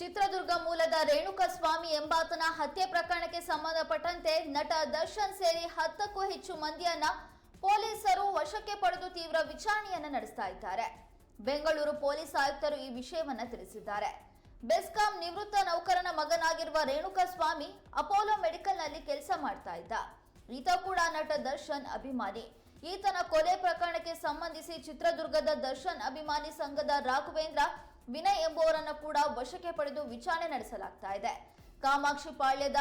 ಚಿತ್ರದುರ್ಗ ಮೂಲದ ರೇಣುಕಾ ಸ್ವಾಮಿ ಎಂಬಾತನ ಹತ್ಯೆ ಪ್ರಕರಣಕ್ಕೆ ಸಂಬಂಧಪಟ್ಟಂತೆ ನಟ ದರ್ಶನ್ ಸೇರಿ ಹತ್ತಕ್ಕೂ ಹೆಚ್ಚು ಮಂದಿಯನ್ನ ಪೊಲೀಸರು ವಶಕ್ಕೆ ಪಡೆದು ತೀವ್ರ ವಿಚಾರಣೆಯನ್ನ ನಡೆಸ್ತಾ ಇದ್ದಾರೆ. ಬೆಂಗಳೂರು ಪೊಲೀಸ್ ಆಯುಕ್ತರು ಈ ವಿಷಯವನ್ನ ತಿಳಿಸಿದ್ದಾರೆ. ಬೆಸ್ಕಾಂ ನಿವೃತ್ತ ನೌಕರನ ಮಗನಾಗಿರುವ ರೇಣುಕಾ ಸ್ವಾಮಿ ಅಪೋಲೋ ಮೆಡಿಕಲ್ನಲ್ಲಿ ಕೆಲಸ ಮಾಡ್ತಾ ಇದ್ದ. ಈತ ಕೂಡ ನಟ ದರ್ಶನ್ ಅಭಿಮಾನಿ. ಈತನ ಕೊಲೆ ಪ್ರಕರಣಕ್ಕೆ ಸಂಬಂಧಿಸಿ ಚಿತ್ರದುರ್ಗದ ದರ್ಶನ್ ಅಭಿಮಾನಿ ಸಂಘದ ರಾಘವೇಂದ್ರ ವಿನಯ್ ಎಂಬುವರನ್ನು ಕೂಡ ವಶಕ್ಕೆ ಪಡೆದು ವಿಚಾರಣೆ ನಡೆಸಲಾಗ್ತಾ ಇದೆ. ಕಾಮಾಕ್ಷಿ ಪಾಳ್ಯದ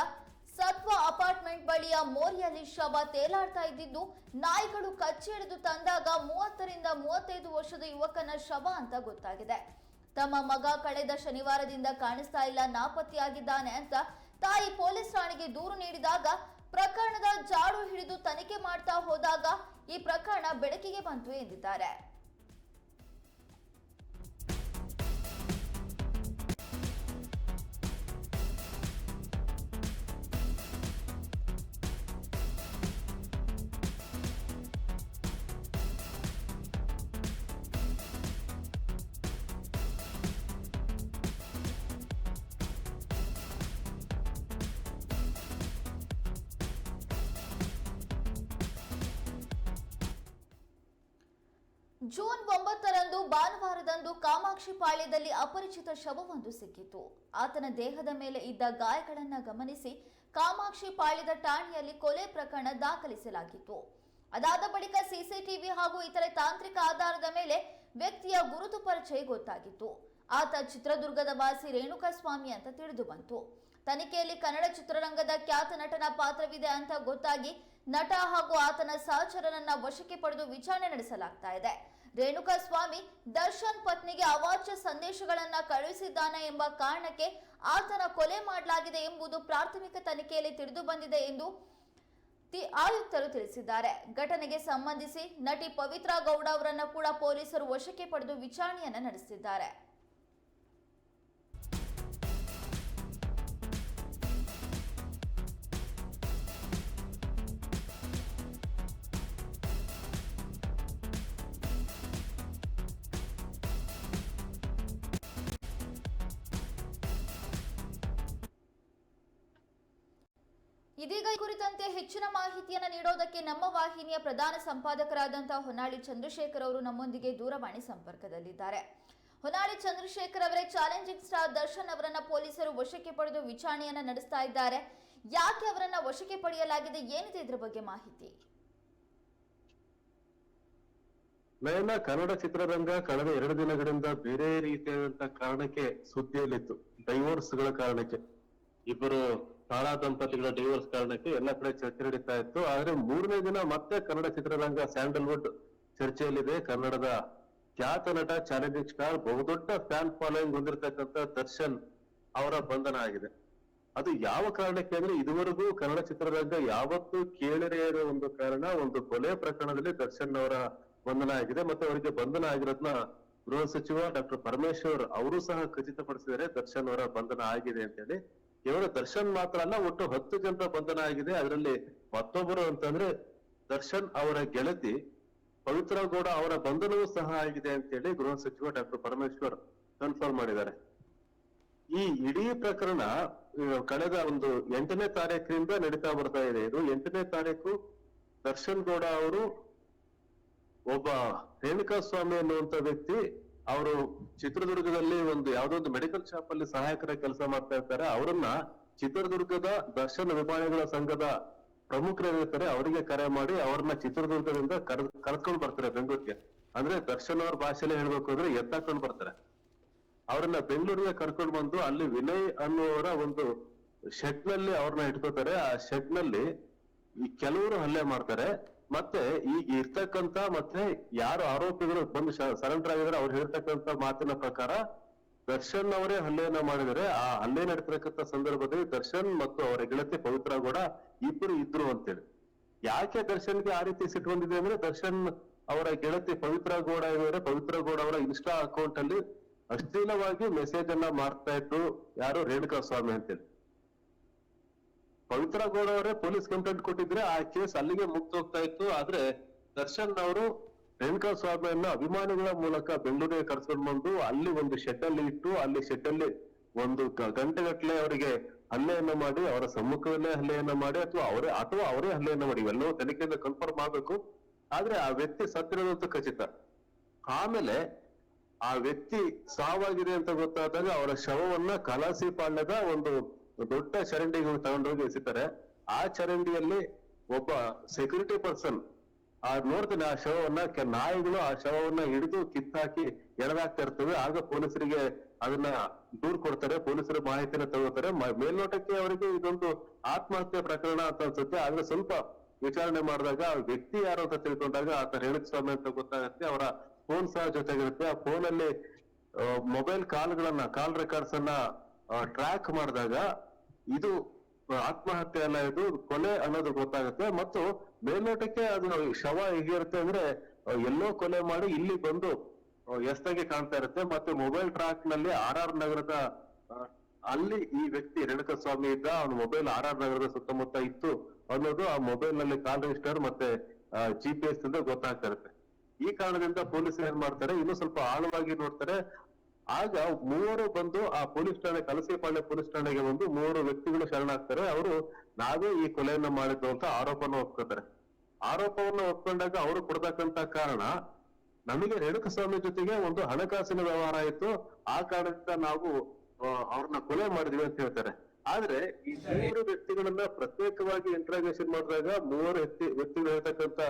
ಸತ್ವ ಅಪಾರ್ಟ್ಮೆಂಟ್ ಬಳಿಯ ಮೋರಿಯಲ್ಲಿ ಶವ ತೇಲಾಡ್ತಾ ಇದ್ದಿದ್ದು, ನಾಯಿಗಳು ಕಚ್ಚಿ ಹಿಡಿದು ತಂದಾಗ ಮೂವತ್ತರಿಂದ ಮೂವತ್ತೈದು ವರ್ಷದ ಯುವಕನ ಶವ ಅಂತ ಗೊತ್ತಾಗಿದೆ. ತಮ್ಮ ಮಗ ಕಳೆದ ಶನಿವಾರದಿಂದ ಕಾಣಿಸ್ತಾ ಇಲ್ಲ, ನಾಪತ್ತೆಯಾಗಿದ್ದಾನೆ ಅಂತ ತಾಯಿ ಪೊಲೀಸ್ ಠಾಣೆಗೆ ದೂರು ನೀಡಿದಾಗ ಪ್ರಕರಣದ ಜಾಡು ಹಿಡಿದು ತನಿಖೆ ಮಾಡ್ತಾ ಹೋದಾಗ ಈ ಪ್ರಕರಣ ಬೆಳಕಿಗೆ ಬಂತು ಎಂದಿದ್ದಾರೆ. ಜೂನ್ ಒಂಬತ್ತರಂದು ಭಾನುವಾರದಂದು ಕಾಮಾಕ್ಷಿ ಪಾಳ್ಯದಲ್ಲಿ ಅಪರಿಚಿತ ಶವವೊಂದು ಸಿಕ್ಕಿತು. ಆತನ ದೇಹದ ಮೇಲೆ ಇದ್ದ ಗಾಯಗಳನ್ನು ಗಮನಿಸಿ ಕಾಮಾಕ್ಷಿ ಪಾಳ್ಯದ ಠಾಣೆಯಲ್ಲಿ ಕೊಲೆ ಪ್ರಕರಣ ದಾಖಲಿಸಲಾಗಿತ್ತು. ಅದಾದ ಬಳಿಕ ಸಿಸಿಟಿವಿ ಹಾಗೂ ಇತರೆ ತಾಂತ್ರಿಕ ಆಧಾರದ ಮೇಲೆ ವ್ಯಕ್ತಿಯ ಗುರುತು ಪರಿಚಯ ಗೊತ್ತಾಗಿತ್ತು. ಆತ ಚಿತ್ರದುರ್ಗದ ವಾಸಿ ರೇಣುಕಾಸ್ವಾಮಿ ಅಂತ ತಿಳಿದು ಬಂತು. ತನಿಖೆಯಲ್ಲಿ ಕನ್ನಡ ಚಿತ್ರರಂಗದ ಖ್ಯಾತ ನಟನ ಪಾತ್ರವಿದೆ ಅಂತ ಗೊತ್ತಾಗಿ ನಟ ಹಾಗೂ ಆತನ ಸಹಚರನನ್ನ ವಶಕ್ಕೆ ಪಡೆದು ವಿಚಾರಣೆ ನಡೆಸಲಾಗ್ತಾ ಇದೆ. ರೇಣುಕಾ ಸ್ವಾಮಿ ದರ್ಶನ್ ಪತ್ನಿಗೆ ಅವಾಚ್ಯ ಸಂದೇಶಗಳನ್ನ ಕಳುಹಿಸಿದ್ದಾನೆ ಎಂಬ ಕಾರಣಕ್ಕೆ ಆತನ ಕೊಲೆ ಮಾಡಲಾಗಿದೆ ಎಂಬುದು ಪ್ರಾಥಮಿಕ ತನಿಖೆಯಲ್ಲಿ ತಿಳಿದು ಬಂದಿದೆ ಎಂದು ಆಯುಕ್ತರು ತಿಳಿಸಿದ್ದಾರೆ. ಘಟನೆಗೆ ಸಂಬಂಧಿಸಿ ನಟಿ ಪವಿತ್ರಾ ಗೌಡ ಅವರನ್ನ ಕೂಡ ಪೊಲೀಸರು ವಶಕ್ಕೆ ಪಡೆದು ವಿಚಾರಣೆಯನ್ನ ನಡೆಸಿದ್ದಾರೆ. ಇದೀಗ ಈ ಕುರಿತಂತೆ ಹೆಚ್ಚಿನ ಮಾಹಿತಿಯನ್ನು ನೀಡೋದಕ್ಕೆ ನಮ್ಮ ವಾಹಿನಿಯ ಪ್ರಧಾನ ಸಂಪಾದಕರಾದಂತಹ ಹೊನ್ನಾಳಿ ಚಂದ್ರಶೇಖರ್ ಅವರು ನಮ್ಮೊಂದಿಗೆ ದೂರವಾಣಿ ಸಂಪರ್ಕದಲ್ಲಿದ್ದಾರೆ. ಹೊನ್ನಾಳಿ ಚಂದ್ರಶೇಖರ್ ಅವರೇ ಚಾಲೆಂಜಿಂಗ್ ಸ್ಟಾರ್ ದರ್ಶನ್ ಅವರನ್ನ ಪೊಲೀಸರು ವಶಕ್ಕೆ ಪಡೆದು ವಿಚಾರಣೆಯನ್ನ ನಡೆಸ್ತಾ ಇದ್ದಾರೆ. ಯಾಕೆ ಅವರನ್ನ ವಶಕ್ಕೆ ಪಡೆಯಲಾಗಿದೆ? ಏನಿದೆ ಇದ್ರ ಬಗ್ಗೆ ಮಾಹಿತಿ? ನಯನ ಕನ್ನಡ ಚಿತ್ರರಂಗ ಕಳೆದ ಎರಡು ದಿನಗಳಿಂದ ಬೇರೆ ರೀತಿಯಾದಂತಹ ಕಾರಣಕ್ಕೆ ಸುದ್ದಿಯಲ್ಲಿತ್ತು. ಡೈವೋರ್ಸ್ಗಳ ಕಾರಣಕ್ಕೆ. ಇಬ್ಬರು ತಾಳ ದಂಪತಿಗಳ ಡೈವರ್ಸ್ ಕಾರಣಕ್ಕೆ ಎಲ್ಲ ಕಡೆ ಚರ್ಚೆ ನಡೀತಾ ಇತ್ತು. ಆದ್ರೆ ಮೂರನೇ ದಿನ ಮತ್ತೆ ಕನ್ನಡ ಚಿತ್ರರಂಗ ಸ್ಯಾಂಡಲ್ವುಡ್ ಚರ್ಚೆಯಲ್ಲಿದೆ. ಕನ್ನಡದ ಖ್ಯಾತ ನಟ ಚಾಲೆಂಜಿಂಗ್ ಸ್ಟಾರ್, ಬಹುದೊಡ್ಡ ಫ್ಯಾನ್ ಫಾಲೋಯಿಂಗ್ ಹೊಂದಿರತಕ್ಕಂತ ದರ್ಶನ್ ಅವರ ಬಂಧನ ಆಗಿದೆ. ಅದು ಯಾವ ಕಾರಣಕ್ಕೆ ಅಂದ್ರೆ ಇದುವರೆಗೂ ಕನ್ನಡ ಚಿತ್ರರಂಗ ಯಾವತ್ತೂ ಕೇಳರೇ ಇರೋ ಒಂದು ಕಾರಣ, ಒಂದು ಕೊಲೆ ಪ್ರಕರಣದಲ್ಲಿ ದರ್ಶನ್ ಅವರ ಬಂಧನ ಆಗಿದೆ. ಮತ್ತೆ ಅವರಿಗೆ ಬಂಧನ ಆಗಿರೋದ್ನ ಗೃಹ ಸಚಿವ ಡಾಕ್ಟರ್ ಪರಮೇಶ್ವರ್ ಅವರು ಸಹ ಖಚಿತಪಡಿಸಿದ್ದಾರೆ. ದರ್ಶನ್ ಅವರ ಬಂಧನ ಆಗಿದೆ ಅಂತ ಹೇಳಿ ಕೇವಲ ದರ್ಶನ್ ಮಾತ್ರ ಅಲ್ಲ, ಒಟ್ಟು ಹತ್ತು ಜನರ ಬಂಧನ ಆಗಿದೆ. ಅದರಲ್ಲಿ ಮತ್ತೊಬ್ಬರು ಅಂತಂದ್ರೆ ದರ್ಶನ್ ಅವರ ಗೆಳತಿ ಪವಿತ್ರ ಗೌಡ ಅವರ ಬಂಧನವೂ ಸಹ ಆಗಿದೆ ಅಂತ ಹೇಳಿ ಗೃಹ ಸಚಿವ ಡಾಕ್ಟರ್ ಪರಮೇಶ್ವರ್ ಕನ್ಫರ್ಮ್ ಮಾಡಿದ್ದಾರೆ. ಈ ಇಡೀ ಪ್ರಕರಣ ಕಳೆದ ಒಂದು ಎಂಟನೇ ತಾರೀಕಿನಿಂದ ನಡೀತಾ ಬರ್ತಾ ಇದೆ. ಇದು ಎಂಟನೇ ತಾರೀಕು ದರ್ಶನ್ ಗೌಡ ಅವರು ಒಬ್ಬ ರೇಣುಕಾ ಸ್ವಾಮಿ ಅನ್ನುವಂತ ವ್ಯಕ್ತಿ ಅವರು ಚಿತ್ರದುರ್ಗದಲ್ಲಿ ಒಂದು ಯಾವುದೋ ಒಂದು ಮೆಡಿಕಲ್ ಶಾಪ್ ಅಲ್ಲಿ ಸಹಾಯಕರ ಕೆಲಸ ಮಾಡ್ತಾ ಇರ್ತಾರೆ. ಅವರನ್ನ ಚಿತ್ರದುರ್ಗದ ದರ್ಶನ ವಿಭಾಗಗಳ ಸಂಘದ ಪ್ರಮುಖರೇನಿರ್ತಾರೆ ಅವರಿಗೆ ಕರೆ ಮಾಡಿ ಅವ್ರನ್ನ ಚಿತ್ರದುರ್ಗದಿಂದ ಕರ್ ಕರ್ಕೊಂಡು ಬರ್ತಾರೆ ಬೆಂಗಳೂರಿಗೆ. ಅಂದ್ರೆ ದರ್ಶನ್ ಅವ್ರ ಭಾಷೆಯಲ್ಲಿ ಹೇಳ್ಬೇಕು ಅಂದ್ರೆ ಎತ್ತಾಕೊಂಡು ಬರ್ತಾರೆ. ಅವ್ರನ್ನ ಬೆಂಗಳೂರಿಗೆ ಕರ್ಕೊಂಡು ಬಂದು ಅಲ್ಲಿ ವಿನಯ್ ಅನ್ನುವರ ಒಂದು ಶೆಡ್ನಲ್ಲಿ ಅವ್ರನ್ನ ಇಟ್ಕೋತಾರೆ. ಆ ಶೆಡ್ನಲ್ಲಿ ಕೆಲವರು ಹಲ್ಲೆ ಮಾಡ್ತಾರೆ. ಮತ್ತೆ ಈಗ ಇರ್ತಕ್ಕಂತ ಮತ್ತೆ ಯಾರು ಆರೋಪಿಗಳು ಬಂದು ಸರೆಂಡರ್ ಆಗಿದ್ರೆ ಅವ್ರು ಹೇಳ್ತಕ್ಕಂತ ಮಾತಿನ ಪ್ರಕಾರ ದರ್ಶನ್ ಅವರೇ ಹಲ್ಲೆಯನ್ನ ಮಾಡಿದರೆ ಆ ಹಲ್ಲೆ ನಡೆತಕ್ಕಂತ ಸಂದರ್ಭದಲ್ಲಿ ದರ್ಶನ್ ಮತ್ತು ಅವರ ಗೆಳತಿ ಪವಿತ್ರ ಕೂಡ ಇಬ್ರು ಇದ್ರು ಅಂತೇಳಿ. ಯಾಕೆ ದರ್ಶನ್ಗೆ ಆ ರೀತಿ ಸಿಟ್ಟು ಬಂದಿದೆ ಅಂದ್ರೆ ದರ್ಶನ್ ಅವರ ಗೆಳತಿ ಪವಿತ್ರ ಗೌಡ ಇದ್ದಾರೆ. ಪವಿತ್ರ ಗೌಡ ಅವರ ಇನ್ಸ್ಟಾ ಅಕೌಂಟ್ ಅಲ್ಲಿ ಅಶ್ಲೀಲವಾಗಿ ಮೆಸೇಜ್ ಅನ್ನ ಮಾಡ್ತಾ ಇದ್ರು ಯಾರು ರೇಣುಕಾ ಸ್ವಾಮಿ ಅಂತೇಳಿ. ಪವಿತ್ರ ಗೌಡ ಅವರೇ ಪೊಲೀಸ್ ಕಂಪ್ಲೇಂಟ್ ಕೊಟ್ಟಿದ್ರೆ ಆ ಕೇಸ್ ಅಲ್ಲಿಗೆ ಮುಗ್ದು ಹೋಗ್ತಾ ಇತ್ತು. ಆದ್ರೆ ದರ್ಶನ್ ಅವರು ರೇಣುಕಾ ಸ್ವಾಮಿಯನ್ನ ಅಭಿಮಾನಿಗಳ ಮೂಲಕ ಬೆಂಗಳೂರಿಗೆ ಕರ್ಕೊಂಡ್ ಬಂದು ಅಲ್ಲಿ ಒಂದು ಶೆಡ್ ಅಲ್ಲಿ ಇಟ್ಟು ಅಲ್ಲಿ ಶೆಡ್ ಅಲ್ಲಿ ಒಂದು ಗಂಟೆಗಟ್ಟಲೆ ಅವರಿಗೆ ಹಲ್ಲೆಯನ್ನ ಮಾಡಿ, ಅವರ ಸಮ್ಮುಖದಲ್ಲೇ ಹಲ್ಲೆಯನ್ನ ಮಾಡಿ ಅಥವಾ ಅವರೇ ಅಥವಾ ಅವರೇ ಹಲ್ಲೆಯನ್ನ ಮಾಡಿ, ಇವೆಲ್ಲವೂ ತನಿಖೆಯಿಂದ ಕನ್ಫರ್ಮ್ ಆಗ್ಬೇಕು. ಆದ್ರೆ ಆ ವ್ಯಕ್ತಿ ಸತ್ತಿರೋದಂತೂ ಖಚಿತ. ಆಮೇಲೆ ಆ ವ್ಯಕ್ತಿ ಸಾವಾಗಿದೆ ಅಂತ ಗೊತ್ತಾದಾಗ ಅವರ ಶವವನ್ನ ಕಲಾಸಿ ಪಾಳ್ಯದ ಒಂದು ದೊಡ್ಡ ಚರಂಡಿಗೆ ತಗೊಂಡೋಗಿ ಎಸಿತಾರೆ. ಆ ಚರಂಡಿಯಲ್ಲಿ ಒಬ್ಬ ಸೆಕ್ಯೂರಿಟಿ ಪರ್ಸನ್ ಆ ನೋಡ್ತಾನೆ ಆ ಶವವನ್ನ ನಾಯಿಗಳು ಆ ಶವವನ್ನ ಹಿಡಿದು ಕಿತ್ತಾಕಿ ಎಳೆದಾಕ್ತಾ ಇರ್ತವೆ. ಆಗ ಪೊಲೀಸರಿಗೆ ಅದನ್ನ ದೂರ್ ಕೊಡ್ತಾರೆ. ಪೊಲೀಸರು ಮಾಹಿತಿನ ತಗೋತಾರೆ. ಮೇಲ್ನೋಟಕ್ಕೆ ಅವರಿಗೆ ಇದೊಂದು ಆತ್ಮಹತ್ಯೆ ಪ್ರಕರಣ ಅಂತ ಅನ್ಸುತ್ತೆ. ಆದ್ರೆ ಸ್ವಲ್ಪ ವಿಚಾರಣೆ ಮಾಡಿದಾಗ ಆ ವ್ಯಕ್ತಿ ಯಾರು ಅಂತ ತಿಳ್ಕೊಂಡಾಗ ಆತ ರೇಣುಸ್ವಾಮಿ ಅಂತ ಗೊತ್ತಾಗುತ್ತೆ. ಅವರ ಫೋನ್ ಸಹ ಜೊತೆಗಿರುತ್ತೆ. ಆ ಫೋನ್ ಅಲ್ಲಿ ಮೊಬೈಲ್ ಕಾಲ್ಗಳನ್ನ ಕಾಲ್ ರೆಕಾರ್ಡ್ಸ್ ಅನ್ನ ಟ್ರ್ಯಾಕ್ ಮಾಡಿದಾಗ ಇದು ಆತ್ಮಹತ್ಯೆ ಅಲ್ಲ ಇದು ಕೊಲೆ ಅನ್ನೋದು ಗೊತ್ತಾಗುತ್ತೆ. ಮತ್ತು ಮೇಲ್ನೋಟಕ್ಕೆ ಅದು ಶವ ಹೇಗಿರುತ್ತೆ ಅಂದ್ರೆ ಎಲ್ಲೋ ಕೊಲೆ ಮಾಡಿ ಇಲ್ಲಿ ಬಂದು ಎಸ್ತಾಗಿ ಕಾಣ್ತಾ ಇರುತ್ತೆ. ಮತ್ತೆ ಮೊಬೈಲ್ ಟ್ರ್ಯಾಕ್ನಲ್ಲಿ ಆರ್ ಆರ್ ನಗರದ ಅಲ್ಲಿ ಈ ವ್ಯಕ್ತಿ ರೇಣುಕ ಸ್ವಾಮಿ ಇದ್ದ, ಅವನ ಮೊಬೈಲ್ ಆರ್ ಆರ್ ನಗರದ ಸುತ್ತಮುತ್ತ ಇತ್ತು ಅನ್ನೋದು ಆ ಮೊಬೈಲ್ನಲ್ಲಿ ಕಾಲ್ ರಿಜಿಸ್ಟರ್ ಮತ್ತೆ ಜಿ ಪಿ ಎಸ್ ಇಂದ ಗೊತ್ತಾಗ್ತಾ ಇರುತ್ತೆ. ಈ ಕಾರಣದಿಂದ ಪೊಲೀಸರು ಏನ್ ಮಾಡ್ತಾರೆ, ಇನ್ನು ಸ್ವಲ್ಪ ಆಳವಾಗಿ ನೋಡ್ತಾರೆ. ಆಗ ಮೂವರು ಬಂದು ಆ ಪೊಲೀಸ್ ಠಾಣೆ, ಕಲಸೇಪಾಳ್ಯ ಪೊಲೀಸ್ ಠಾಣೆಗೆ ಬಂದು ಮೂವರು ವ್ಯಕ್ತಿಗಳು ಶರಣಾಗ್ತಾರೆ. ಅವರು, ನಾವೇ ಈ ಕೊಲೆಯನ್ನ ಮಾಡಿದ್ದು ಅಂತ ಆರೋಪನ ಒಪ್ಕೋತಾರೆ. ಆರೋಪವನ್ನ ಒಪ್ಕೊಂಡಾಗ ಅವರು ಕೊಡ್ತಕ್ಕಂತ ಕಾರಣ, ನಮಗೆ ರೇಣುಕಸ್ವಾಮಿ ಜೊತೆಗೆ ಒಂದು ಹಣಕಾಸಿನ ವ್ಯವಹಾರ ಆಯ್ತು ಆ ಕಾರಣದಿಂದ ನಾವು ಅವ್ರನ್ನ ಕೊಲೆ ಮಾಡಿದ್ವಿ ಅಂತ ಹೇಳ್ತಾರೆ. ಆದ್ರೆ ಈ ಮೂರು ವ್ಯಕ್ತಿಗಳನ್ನ ಪ್ರತ್ಯೇಕವಾಗಿ ಇಂಟ್ರಾಗೇಷನ್ ಮಾಡಿದಾಗ ಮೂವರು ವ್ಯಕ್ತಿ, ವ್ಯಕ್ತಿಗಳು ಹೇಳ್ತಕ್ಕಂತ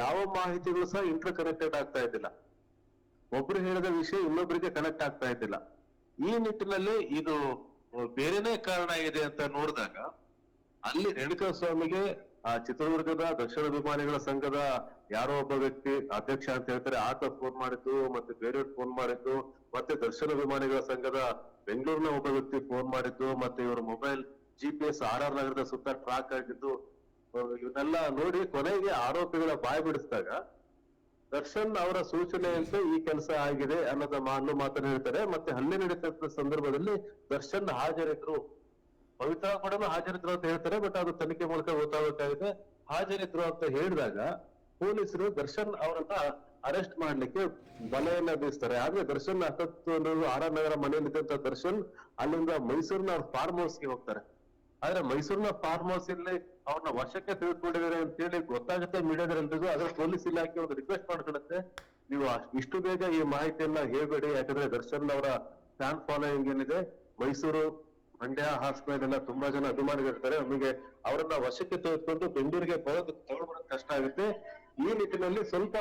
ಯಾವ ಮಾಹಿತಿಗಳು ಸಹ ಇಂಟರ್ ಕನೆಕ್ಟೆಡ್ ಆಗ್ತಾ ಇದ್ದಿಲ್ಲ. ಒಬ್ರು ಹೇಳಿದ ವಿಷಯ ಇನ್ನೊಬ್ಬರಿಗೆ ಕನೆಕ್ಟ್ ಆಗ್ತಾ ಇದ್ದಿಲ್ಲ. ಈ ನಿಟ್ಟಿನಲ್ಲಿ ಇದು ಬೇರೆನೇ ಕಾರಣ ಇದೆ ಅಂತ ನೋಡಿದಾಗ, ಅಲ್ಲಿ ರೇಣುಕಾ ಸ್ವಾಮಿಗೆ ಆ, ಚಿತ್ರದುರ್ಗದ ದಕ್ಷಿಣ ಅಭಿಮಾನಿಗಳ ಸಂಘದ ಯಾರೋ ಒಬ್ಬ ವ್ಯಕ್ತಿ ಅಧ್ಯಕ್ಷ ಅಂತ ಹೇಳ್ತಾರೆ, ಆತ ಫೋನ್ ಮಾಡಿದ್ದು, ಮತ್ತೆ ಬೇರೆಯವ್ರು ಫೋನ್ ಮಾಡಿದ್ದು, ಮತ್ತೆ ದರ್ಶನ ಅಭಿಮಾನಿಗಳ ಸಂಘದ ಬೆಂಗಳೂರಿನ ಒಬ್ಬ ವ್ಯಕ್ತಿ ಫೋನ್ ಮಾಡಿದ್ದು, ಮತ್ತೆ ಇವರ mobile G P S R R ನಗರದ ಸುತ್ತ ಟ್ರಾಕ್ ಆಗಿದ್ದು ಇವನ್ನೆಲ್ಲ ನೋಡಿ ಕೊನೆಗೆ ಆರೋಪಿಗಳ ಬಾಯಿ ಬಿಡಿಸಿದಾಗ ದರ್ಶನ್ ಅವರ ಸೂಚನೆಯಂತೆ ಈ ಕೆಲಸ ಆಗಿದೆ ಅನ್ನೋದ ಅನ್ನೋ ಮಾತನ್ನ ಹೇಳ್ತಾರೆ. ಮತ್ತೆ ಹಲ್ಲೆ ನಡೀತಕ್ಕಂಥ ಸಂದರ್ಭದಲ್ಲಿ ದರ್ಶನ್ ಹಾಜರಿದ್ರು. ಪವಿತ್ರ ಕೂಡ ಹಾಜರಿದ್ರು ಅಂತ ಹೇಳ್ತಾರೆ, ಬಟ್ ಅದು ತನಿಖೆ ಮೂಲಕ ಗೊತ್ತಾಗಬೇಕಾಗಿದೆ. ಹಾಜರಿದ್ರು ಅಂತ ಹೇಳಿದಾಗ ಪೊಲೀಸರು ದರ್ಶನ್ ಅವರನ್ನ ಅರೆಸ್ಟ್ ಮಾಡ್ಲಿಕ್ಕೆ ಬಲೆಯನ್ನ ಬೀಸ್ತಾರೆ. ಆದ್ರೆ ದರ್ಶನ್ ಹತ್ತತ್ತು ಆರ್ ನಗರ ಮನೆಯಲ್ಲಿದ್ದಂತ ದರ್ಶನ್ ಅಲ್ಲಿಂದ ಮೈಸೂರಿನ ಫಾರ್ಮ್ ಹೌಸ್ಗೆ ಹೋಗ್ತಾರೆ. ಆದ್ರೆ ಮೈಸೂರಿನ ಫಾರ್ಮ್ ಹೌಸ್ ಇಲ್ಲಿ ಅವ್ರನ್ನ ವಶಕ್ಕೆ ಅಂತ ಹೇಳಿ ಗೊತ್ತಾಗುತ್ತೆ ಮೀಡಿಯಾದಲ್ರಿಗೂ ಅದ್ರ ಪೊಲೀಸ್ ಇಲಾಖೆ ಒಂದು ರಿಕ್ವೆಸ್ಟ್ ಮಾಡ್ಕೊಳುತ್ತೆ. ನೀವು ಇಷ್ಟು ಬೇಗ ಈ ಮಾಹಿತಿಯನ್ನ ಹೇಳ್ಬೇಡಿ ಯಾಕಂದ್ರೆ ದರ್ಶನ್ ಅವರ ಫ್ಯಾನ್ ಫಾಲೋಯಿಂಗ್ ಏನಿದೆ, ಮೈಸೂರು ಮಂಡ್ಯ ಹಾಸನ ಎಲ್ಲ ತುಂಬಾ ಜನ ಅಭಿಮಾನಿಗಳಿರ್ತಾರೆ. ನಮಗೆ ಅವರನ್ನ ವಶಕ್ಕೆ ತೆಗೆದುಕೊಂಡು ಬೆಂಗಳೂರಿಗೆ ಬರೋದು ತಗೊಳ್ಬರೋದು ಕಷ್ಟ ಆಗುತ್ತೆ. ಈ ನಿಟ್ಟಿನಲ್ಲಿ ಸ್ವಲ್ಪ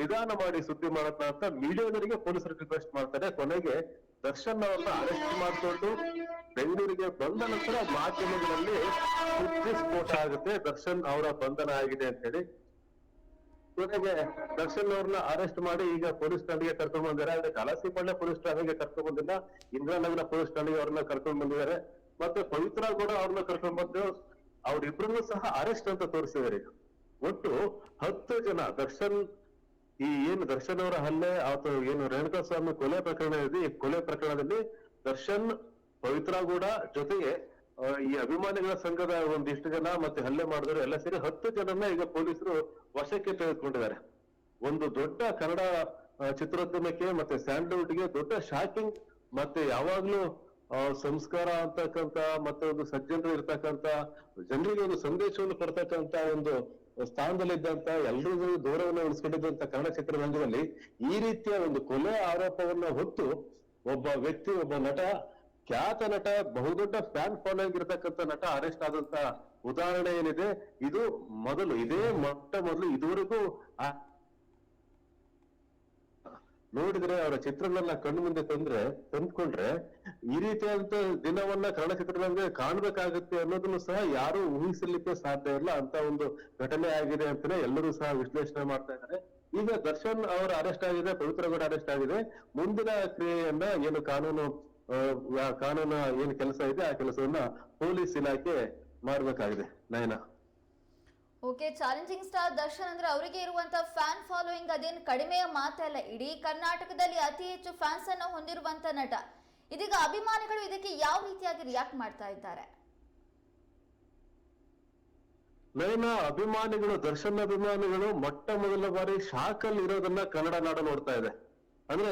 ನಿಧಾನ ಮಾಡಿ ಸುದ್ದಿ ಮಾಡೋದ್ನ ಅಂತ ಮೀಡಿಯಾದವರಿಗೆ ಪೊಲೀಸರು ರಿಕ್ವೆಸ್ಟ್ ಮಾಡ್ತಾರೆ. ಕೊನೆಗೆ ದರ್ಶನ್ ಅವರನ್ನ ಅರೆಸ್ಟ್ ಮಾಡಿಕೊಂಡು ಬೆಂಗಳೂರಿಗೆ ಬಂದ ನಂತರ ಮಾಧ್ಯಮಗಳಲ್ಲಿ ಸುದ್ದಿ ಸ್ಫೋಟ ಆಗುತ್ತೆ. ದರ್ಶನ್ ಅವರ ಬಂಧನ ಆಗಿದೆ ಅಂತ ಹೇಳಿ. ಜೊತೆಗೆ ದರ್ಶನ್ ಅವ್ರನ್ನ ಅರೆಸ್ಟ್ ಮಾಡಿ ಈಗ ಪೊಲೀಸ್ ಠಾಣೆಗೆ ಕರ್ಕೊಂಡು ಬಂದಿದ್ದಾರೆ. ಕಲಾಸಿಪಾಳ್ಯ ಪೊಲೀಸ್ ಠಾಣೆಗೆ ಕರ್ಕೊಂಡು ಬಂದಿಲ್ಲ. ಇಂದಿರಾನಗರ ಪೊಲೀಸ್ ಠಾಣೆಗೆ ಅವ್ರನ್ನ ಕರ್ಕೊಂಡು ಬಂದಿದ್ದಾರೆ. ಮತ್ತೆ ಪವಿತ್ರ ಕೂಡ ಅವ್ರನ್ನ ಕರ್ಕೊಂಡು ಬಂದು ಅವ್ರಿಬ್ರು ಸಹ ಅರೆಸ್ಟ್ ಅಂತ ತೋರಿಸಿದ್ದಾರೆ ಒಟ್ಟು ಹತ್ತು ಜನ ದರ್ಶನ್ ಈ ಏನು ದರ್ಶನ್ ಅವರ ಹಲ್ಲೆ, ಆತ ಏನು ರೇಣುಕಾ ಸ್ವಾಮಿ ಕೊಲೆ ಪ್ರಕರಣ ಇದೆ, ಈ ಕೊಲೆ ಪ್ರಕರಣದಲ್ಲಿ ದರ್ಶನ್ ಪವಿತ್ರ ಗೌಡ ಜೊತೆಗೆ ಈ ಅಭಿಮಾನಿಗಳ ಸಂಘದ ಒಂದಿಷ್ಟು ಜನ ಮತ್ತೆ ಹಲ್ಲೆ ಮಾಡಿದವರು ಎಲ್ಲ ಸೇರಿ ಹತ್ತು ಜನನ್ನ ಈಗ ಪೊಲೀಸರು ವಶಕ್ಕೆ ತೆಗೆದುಕೊಂಡಿದ್ದಾರೆ. ಒಂದು ದೊಡ್ಡ ಕನ್ನಡ ಚಿತ್ರೋದ್ಯಮಕ್ಕೆ ಮತ್ತೆ ಸ್ಯಾಂಡಲ್ವುಡ್ಗೆ ದೊಡ್ಡ ಶಾಕಿಂಗ್ ಮತ್ತೆ ಯಾವಾಗ್ಲೂ ಸಂಸ್ಕಾರ ಅಂತಕ್ಕಂತ ಮತ್ತೆ ಒಂದು ಸಜ್ಜನರು ಇರ್ತಕ್ಕಂತ ಜನರಿಗೆ ಒಂದು ಸಂದೇಶವನ್ನು ಕೊಡ್ತಕ್ಕಂತ ಒಂದು ಸ್ಥಾನದಲ್ಲಿದ್ದಂತ ಎಲ್ರಿಗೂ ಗೌರವವನ್ನು ಉಳಿಸ್ಕೊಂಡಿದ್ದಂತ ಕನ್ನಡ ಚಿತ್ರರಂಗದಲ್ಲಿ ಈ ರೀತಿಯ ಒಂದು ಕೊಲೆ ಆರೋಪವನ್ನ ಹೊತ್ತು ಒಬ್ಬ ವ್ಯಕ್ತಿ, ಒಬ್ಬ ನಟ, ಖ್ಯಾತ ನಟ, ಬಹುದೊಡ್ಡ ಫ್ಯಾನ್ ಫಾಲೋಯಿಂಗ್ ಇರತಕ್ಕಂತ ನಟ ಅರೆಸ್ಟ್ ಆದಂತ ಉದಾಹರಣೆ ಏನಿದೆ? ಇದು ಮೊದಲು, ಇದೇ ಮೊಟ್ಟ ಮೊದಲು ಇದುವರೆಗೂ ನೋಡಿದ್ರೆ ಅವರ ಚಿತ್ರಗಳನ್ನ ಕಣ್ಣು ಮುಂದೆ ತಂದ್ರೆ, ತಂದ್ಕೊಂಡ್ರೆ ಈ ರೀತಿಯಾದಂತ ದಿನವನ್ನ ಕನ್ನಡ ಚಿತ್ರರಂಗ ಕಾಣ್ಬೇಕಾಗತ್ತೆ ಅನ್ನೋದನ್ನು ಸಹ ಯಾರು ಊಹಿಸಲಿಕ್ಕೆ ಸಾಧ್ಯ ಇಲ್ಲ. ಅಂತ ಒಂದು ಘಟನೆ ಆಗಿದೆ ಅಂತಾನೆ ಎಲ್ಲರೂ ಸಹ ವಿಶ್ಲೇಷಣೆ ಮಾಡ್ತಾ ಇದ್ದಾರೆ. ಈಗ ದರ್ಶನ್ ಅವರ ಅರೆಸ್ಟ್ ಆಗಿದೆ, ಪವಿತ್ರ ಗೌಡ ಅರೆಸ್ಟ್ ಆಗಿದೆ. ಮುಂದಿನ ಕ್ರಿಯೆಯನ್ನ ಏನು ಕಾನೂನು ಕಾನೂನ ಏನು ಕೆಲಸ ಇದೆ, ಆ ಕೆಲಸವನ್ನ ಪೊಲೀಸ್ ಇಲಾಖೆ ಮಾಡ್ಬೇಕಾಗಿದೆ. Nayana. Okay challenging star Darshan ಅಂದ್ರೆ ಅವರಿಗೆ ಇರುವಂತ ಫ್ಯಾನ್ ಫಾಲೋಯಿಂಗ್ ಅದೇನು ಕಡಿಮೆಯ ಮಾತಲ್ಲ ಇಡೀ ಕರ್ನಾಟಕದಲ್ಲಿ ಅತಿ ಹೆಚ್ಚು ಫ್ಯಾನ್ಸ್ ಅನ್ನು ಹೊಂದಿರುವಂತ ನಟ. ಇದೀಗ ಅಭಿಮಾನಿಗಳು ಇದಕ್ಕೆ ಯಾವ ರೀತಿಯಾಗಿ ರಿಯಾಕ್ಟ್ ಮಾಡ್ತಾ ಇದ್ದಾರೆ? ಮೇನ, ಅಭಿಮಾನಿಗಳು, ದರ್ಶನ್ ಅಭಿಮಾನಿಗಳು ಮೊಟ್ಟ ಮೊದಲ ಬಾರಿ ಶಾಕ್ ಅಲ್ಲಿ ಇರೋದನ್ನ ಕನ್ನಡ ನಾಡು ನೋಡ್ತಾ ಇದೆ. ಅಂದ್ರೆ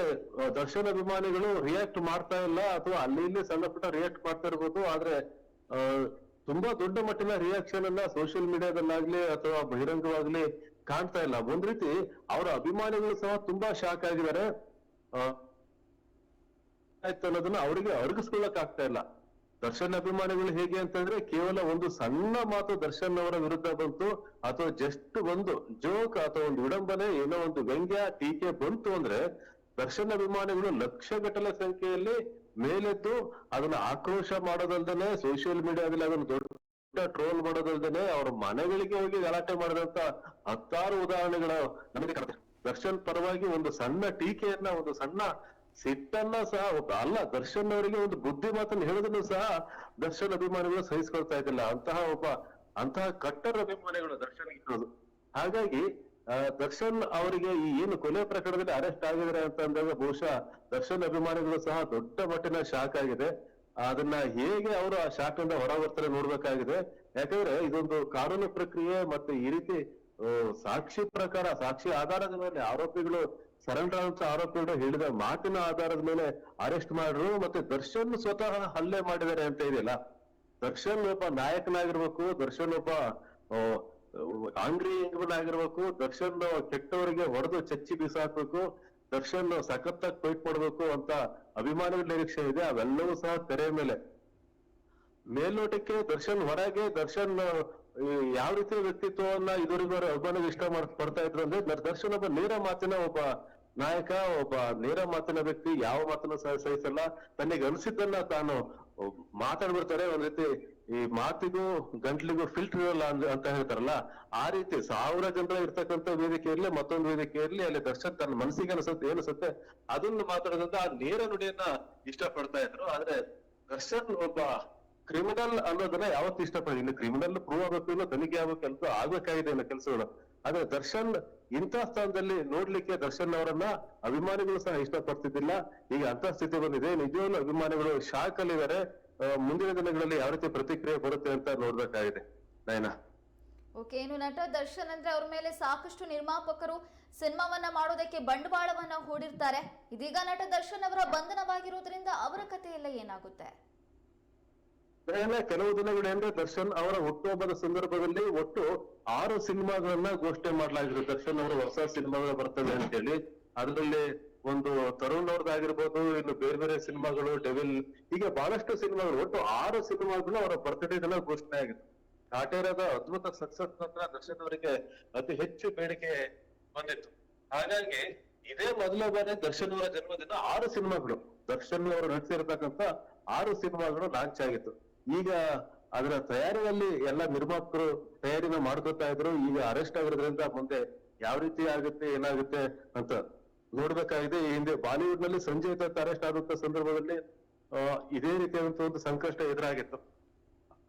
ದರ್ಶನ್ ಅಭಿಮಾನಿಗಳು ರಿಯಾಕ್ಟ್ ಮಾಡ್ತಾ ಇಲ್ಲ, ಅಥವಾ ಅಲ್ಲಿ ಇಲ್ಲಿ ಸಣ್ಣ ಪುಟ್ಟ ರಿಯಾಕ್ಟ್ ಮಾಡ್ತಾ ಇರ್ಬೋದು, ಆದ್ರೆ ತುಂಬಾ ದೊಡ್ಡ ಮಟ್ಟಿನ ರಿಯಾಕ್ಷನ್ ಅನ್ನ ಸೋಷಿಯಲ್ ಮೀಡಿಯಾದಲ್ಲಾಗ್ಲಿ ಅಥವಾ ಬಹಿರಂಗವಾಗ್ಲಿ ಕಾಣ್ತಾ ಇಲ್ಲ. ಒಂದ್ ರೀತಿ ಅವರ ಅಭಿಮಾನಿಗಳು ಸಹ ತುಂಬಾ ಶಾಕ್ ಆಗಿದ್ದಾರೆ. ಆಯ್ತು ಅನ್ನೋದನ್ನ ಅವರಿಗೆ ಅರಗಿಸ್ಕೊಳ್ಳಕ್ ಆಗ್ತಾ ಇಲ್ಲ. ದರ್ಶನ್ ಅಭಿಮಾನಿಗಳು ಹೇಗೆ ಅಂತಂದ್ರೆ ಕೇವಲ ಒಂದು ಸಣ್ಣ ಮಾತು ದರ್ಶನ್ ಅವರ ವಿರುದ್ಧ ಬಂತು. ಅಥವಾ ಜಸ್ಟ್ ಒಂದು ಜೋಕ್ ಅಥವಾ ಒಂದು ವಿಡಂಬನೆ, ಏನೋ ಒಂದು ವ್ಯಂಗ್ಯ, ಟೀಕೆ ಬಂತು ಅಂದ್ರೆ ದರ್ಶನ್ ಅಭಿಮಾನಿಗಳು ಲಕ್ಷಗಟ್ಟಲೆ ಸಂಖ್ಯೆಯಲ್ಲಿ ಮೇಲೆದ್ದು ಅದನ್ನ ಆಕ್ರೋಶ ಮಾಡೋದಲ್ದೇನೆ ಸೋಷಿಯಲ್ ಮೀಡಿಯಾದಲ್ಲಿ ಅದನ್ನ ದೊಡ್ಡ ಟ್ರೋಲ್ ಮಾಡೋದಲ್ದೇನೆ ಅವ್ರ ಮನೆಗಳಿಗೆ ಹೋಗಿ ಗಲಾಟೆ ಮಾಡಿದಂತ ಹತ್ತಾರು ಉದಾಹರಣೆಗಳು ನಮಗೆ ಕಾಣುತ್ತೆ. ದರ್ಶನ್ ಪರವಾಗಿ ಒಂದು ಸಣ್ಣ ಟೀಕೆಯನ್ನ, ಒಂದು ಸಣ್ಣ ಸಿಟ್ಟನ್ನ ಸಹ ಅಲ್ಲ, ದರ್ಶನ್ ಅವರಿಗೆ ಒಂದು ಬುದ್ಧಿ ಮಾತನ್ನು ಹೇಳಿದ್ರು ಸಹ ದರ್ಶನ್ ಅಭಿಮಾನಿಗಳು ಸಹಿಸ್ಕೊಳ್ತಾ ಇದ್ದಿಲ್ಲ. ಅಂತಹ ಒಬ್ಬ, ಅಂತಹ ಕಟ್ಟರ್ ಅಭಿಮಾನಿಗಳು ದರ್ಶನ್ ಇರೋದು. ಹಾಗಾಗಿ ದರ್ಶನ್ ಅವರಿಗೆ ಈ ಏನು ಕೊಲೆ ಪ್ರಕರಣದಲ್ಲಿ ಅರೆಸ್ಟ್ ಆಗಿದ್ದಾರೆ ಅಂತ ಅಂದಾಗ ಬಹುಶಃ ದರ್ಶನ್ ಅಭಿಮಾನಿಗಳು ಸಹ ದೊಡ್ಡ ಮಟ್ಟಿನ ಶಾಕ್ ಆಗಿದೆ. ಅದನ್ನ ಹೇಗೆ ಅವರು ಆ ಶಾಕ್ ಇಂದ ಹೊರ ಬರ್ತಾರೆ ನೋಡ್ಬೇಕಾಗಿದೆ. ಯಾಕಂದ್ರೆ ಇದೊಂದು ಕಾನೂನು ಪ್ರಕ್ರಿಯೆ ಮತ್ತೆ ಈ ರೀತಿ ಸಾಕ್ಷಿ ಪ್ರಕಾರ, ಸಾಕ್ಷಿ ಆಧಾರದ ಮೇಲೆ ಆರೋಪಿಗಳು ಸರೆಂಡರ್ ಅಂತ ಆರೋಪಿಗಳು ಹೇಳಿದ ಮಾತಿನ ಆಧಾರದ ಮೇಲೆ ಅರೆಸ್ಟ್ ಮಾಡ್ರು ಮತ್ತೆ ದರ್ಶನ್ ಸ್ವತಃ ಹಲ್ಲೆ ಮಾಡಿದ್ದಾರೆ ಅಂತ ಇದೆಯಲ್ಲ. ದರ್ಶನ್ ಒಬ್ಬ ನಾಯಕನಾಗಿರ್ಬೇಕು, ದರ್ಶನ್ ಒಬ್ಬ ಆಂಗ್ರಿ ಆಗಿರ್ಬೇಕು ದರ್ಶನ್ ಕೆಟ್ಟವರಿಗೆ ಹೊಡೆದು ಚಚ್ಚಿ ಬೀಸಾಕ್ಬೇಕು ದರ್ಶನ್ ಸಖತ್ತಾಗಿ ಫೈಟ್ ಮಾಡ್ಬೇಕು ಅಂತ ಅಭಿಮಾನಿಗಳ ನಿರೀಕ್ಷೆ ಇದೆ, ಅವೆಲ್ಲವೂ ಸಹ ತೆರೆ ಮೇಲೆ. ಮೇಲ್ನೋಟಕ್ಕೆ ದರ್ಶನ್ ಹೊರಗೆ, ದರ್ಶನ್ ಯಾವ ರೀತಿಯ ವ್ಯಕ್ತಿತ್ವವನ್ನ ಇದುವರೆಗೂ ಅಭಿಮಾನಿಗಳು ಇಷ್ಟ ಮಾಡ್, ಪಡ್ತಾ ಇದ್ರು ಅಂದ್ರೆ ದರ್- ದರ್ಶನ್ ಒಬ್ಬ ನೇರ ಮಾತಿನ ಒಬ್ಬ ನಾಯಕ, ಒಬ್ಬ ನೇರ ಮಾತಿನ ವ್ಯಕ್ತಿ, ಯಾವ ಮಾತನ್ನು ಸಹ ಸಹಿಸಲ್ಲ. ತನಗೆ ಅನಿಸಿದ್ದನ್ನ ತಾನು ಮಾತಾಡ್ಬಿಡ್ತಾರೆ, ಒಂದ್ ರೀತಿ ಈ ಮಾತಿಗೂ ಗಂಟ್ಲಿಗೂ ಫಿಲ್ಟರ್ ಇರಲ್ಲ ಅಂತ ಹೇಳ್ತಾರಲ್ಲ, ಆ ರೀತಿ ಸಾವಿರ ಜನರ ಇರ್ತಕ್ಕಂಥ ವೇದಿಕೆ ಇರ್ಲಿ, ಮತ್ತೊಂದು ವೇದಿಕೆ ಇರ್ಲಿ, ಅಲ್ಲಿ ದರ್ಶನ್ ತನ್ನ ಮನಸ್ಸಿಗೆ ಅನ್ಸುತ್ತೆ, ಏನಿಸುತ್ತೆ, ಅದನ್ನ ಮಾತಾಡೋದಂತ ಆ ನೇರ ನುಡಿಯನ್ನ ಇಷ್ಟಪಡ್ತಾ ಇದ್ರು. ಆದ್ರೆ ದರ್ಶನ್ ಒಬ್ಬ ಕ್ರಿಮಿನಲ್ ಅನ್ನೋದನ್ನ ಯಾವತ್ತು ಇಷ್ಟಪಡಿ ಇನ್ನು ಕ್ರಿಮಿನಲ್ ಪ್ರೂವ್ ಆಗಬೇಕು ಇಲ್ಲ ತನಿಖೆ ಆಗಬೇಕು ಆಗ್ಬೇಕಾಗಿದೆ ಅನ್ನೋ ಕೆಲಸಗಳು. ಆದ್ರೆ ದರ್ಶನ್ ಇಂಥ ಸ್ಥಾನದಲ್ಲಿ ನೋಡ್ಲಿಕ್ಕೆ ದರ್ಶನ್ ಅವರನ್ನ ಅಭಿಮಾನಿಗಳು ಸಹ ಇಷ್ಟಪಡ್ತಿದ್ದಿಲ್ಲ. ಈಗ ಅಂತ ಸ್ಥಿತಿ ಬಂದಿದೆ. ನಿಜವಾಗ್ಲೂ ಅಭಿಮಾನಿಗಳು ಶಾಕ್ ಅಲ್ಲಿದ್ದಾರೆ ಮುಂದಿನ ದಿನಗಳಲ್ಲಿ ಯಾವ ರೀತಿ ಪ್ರತಿಕ್ರಿಯೆ ಬರುತ್ತೆ ಅಂತ ನೋಡ್ಬೇಕಾಗಿದೆ. ನಯನ. ಓಕೆ, ಇನ್ನು ನಟ ದರ್ಶನ್ ಅಂದ್ರೆ ಅವ್ರ ಮೇಲೆ ಸಾಕಷ್ಟು ನಿರ್ಮಾಪಕರು ಸಿನಿಮಾವನ್ನ ಮಾಡೋದಕ್ಕೆ ಬಂಡವಾಳವನ್ನ ಹೂಡಿರ್ತಾರೆ. ಇದೀಗ ನಟ ದರ್ಶನ್ ಅವರ ಬಂಧನವಾಗಿರೋದ್ರಿಂದ ಅವರ ಕಥೆಯೆಲ್ಲ ಏನಾಗುತ್ತೆ? ನಯನ ಕೆಲವು ದಿನಗಳ ಹಿಂದೆ ದರ್ಶನ್ ಅವರ ಹುಟ್ಟುಹಬ್ಬದ ಸಂದರ್ಭದಲ್ಲಿ ಒಟ್ಟು ಆರು ಸಿನಿಮಾಗಳನ್ನ ಘೋಷಣೆ ಮಾಡಲಾಗಿದೆ ದರ್ಶನ್ ಅವರ ಹೊಸ ಸಿನಿಮಾಗಳು ಬರ್ತವೆ ಅಂತೇಳಿ. ಅದರಲ್ಲಿ ಒಂದು ತರುಣ್ ಅವ್ರದ್ದಾಗಿರ್ಬೋದು ಇನ್ನು ಬೇರೆ ಬೇರೆ ಸಿನಿಮಾಗಳು, ಡೆವಿಲ್, ಹೀಗೆ ಬಹಳಷ್ಟು ಸಿನಿಮಾಗಳು, ಒಟ್ಟು ಆರು ಸಿನಿಮಾಗಳು ಅವರ ಬರ್ತ್ಡೇ ದಿನ ಘೋಷಣೆ ಆಗಿದೆ. ಕಾಟೇರದ ಅದ್ಭುತ ಸಕ್ಸಸ್ ನಂತರ ದರ್ಶನ್ ಅವರಿಗೆ ಅತಿ ಹೆಚ್ಚು ಬೇಡಿಕೆ ಬಂದಿತ್ತು. ಹಾಗಾಗಿ ಇದೇ ಮೊದಲ ಬಾರಿ ದರ್ಶನ್ ಅವರ ಜನ್ಮದಿನ ಆರು ಸಿನಿಮಾಗಳು. ದರ್ಶನ್ ಅವರು ನಟಿಸಿರ್ತಕ್ಕಂಥ ಆರು ಸಿನಿಮಾಗಳು ಲಾಂಚ್ ಆಗಿತ್ತು. ಈಗ ಅದರ ತಯಾರಿಯಲ್ಲಿ ಎಲ್ಲ ನಿರ್ಮಾಪಕರು ತಯಾರಿನ ಮಾಡ್ಕೊತಾ ಇದ್ರು, ಈಗ ಅರೆಸ್ಟ್ ಆಗಿರೋದ್ರಿಂದ ಮುಂದೆ ಯಾವ ರೀತಿ ಆಗುತ್ತೆ, ಏನಾಗುತ್ತೆ ಅಂತ ನೋಡ್ಬೇಕಾಗಿದೆ. ಈ ಹಿಂದೆ ಬಾಲಿವುಡ್ನಲ್ಲಿ ಸಂಜಯ್ ದತ್ ಅರೆಸ್ಟ್ ಆದಂತ ಸಂದರ್ಭದಲ್ಲಿ ಇದೇ ರೀತಿಯಾದಂತ ಒಂದು ಸಂಕಷ್ಟ ಎದುರಾಗಿತ್ತು.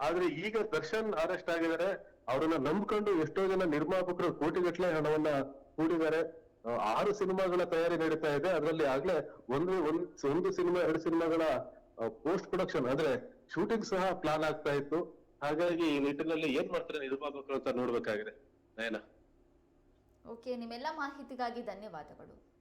ಆದ್ರೆ ಈಗ ದರ್ಶನ್ ಅರೆಸ್ಟ್ ಆಗಿದ್ದಾರೆ. ಅವರನ್ನ ನಂಬ್ಕೊಂಡು ಎಷ್ಟೋ ಜನ ನಿರ್ಮಾಪಕರು ಕೋಟಿಗಟ್ಟಲೆ ಹಣವನ್ನ ಕೂಡಿದ್ದಾರೆ ಆರು ಸಿನಿಮಾಗಳ ತಯಾರಿ ನಡೀತಾ ಇದೆ. ಅದರಲ್ಲಿ ಆಗ್ಲೇ ಒಂದ್ ಒಂದು ಸಿನಿಮಾ, ಎರಡು ಸಿನಿಮಾಗಳ ಪೋಸ್ಟ್ ಪ್ರೊಡಕ್ಷನ್ ಅಂದ್ರೆ ಶೂಟಿಂಗ್ ಸಹ ಪ್ಲಾನ್ ಆಗ್ತಾ ಇತ್ತು. ಹಾಗಾಗಿ ಈ ನಿಟ್ಟಿನಲ್ಲಿ ಏನ್ ಮಾಡ್ತಾರೆ ನಿರ್ಮಾಪಕರು ಅಂತ ನೋಡ್ಬೇಕಾಗಿದೆ. ನಯನ. ಓಕೆ ನಿಮ್ಮೆಲ್ಲ ಮಾಹಿತಿಗಾಗಿ ಧನ್ಯವಾದಗಳು.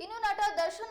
ಇನ್ನು ನಟ